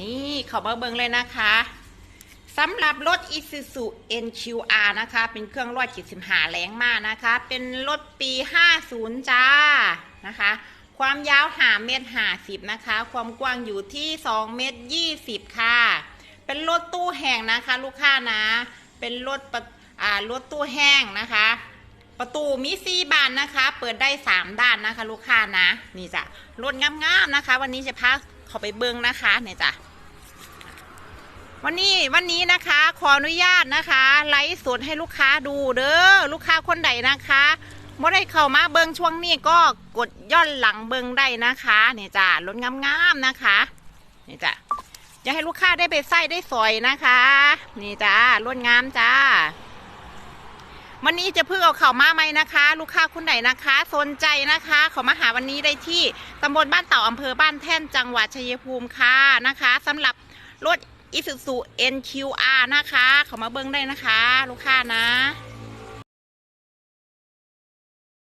นี่เขามาเบิ่งเลยนะคะสำหรับรถ Isuzu NQR นะคะ เป็นเครื่องร้อยจิตสิบหาแรงมากนะคะ เป็นรถปี 50 จ้านะคะ ความยาวหาเมตรหาสิบนะคะ ความกว้างอยู่ที่2เมตร20 ค่ะ เป็นรถตู้แห้งนะคะ ลูกค้านะ เป็นรถระอ่ารถตู้แห้งนะคะ ประตูมีสี่บานนะคะ เปิดได้สามด้านนะคะ ลูกค้านะ นี่จ้ะรถงามๆนะคะ วันนี้จะพาเขาไปเบิ้งนะคะเนี่ยจ้ะ วันนี้วันนี้นะคะขออนุญาตนะคะไลฟ์สดให้ลูกค้าดูเด้อลูกค้าคนใดนะคะเมื่อได้เข้ามาเบิ้งช่วงนี้ก็กดย่อนหลังเบิ้งได้นะคะเนี่ยจ้ะรถงามๆนะคะนี่จ้ะจะให้ลูกค้าได้ไปใส่ได้สอยนะคะ นี่จ้ารถงามจ้าวันนี้จะเพิ่งเอาเข่ามาไหมนะคะ ลูกค้าคนไหนนะคะสนใจนะคะเขามาหาวันนี้ได้ที่ตำบลบ้านเต่าอำเภอบ้านแท่นจังหวัดชัยภูมิค่ะนะคะสำหรับรถ Isuzu NQR นะคะ เขามาเบิ้งได้นะคะ ลูกค้านะ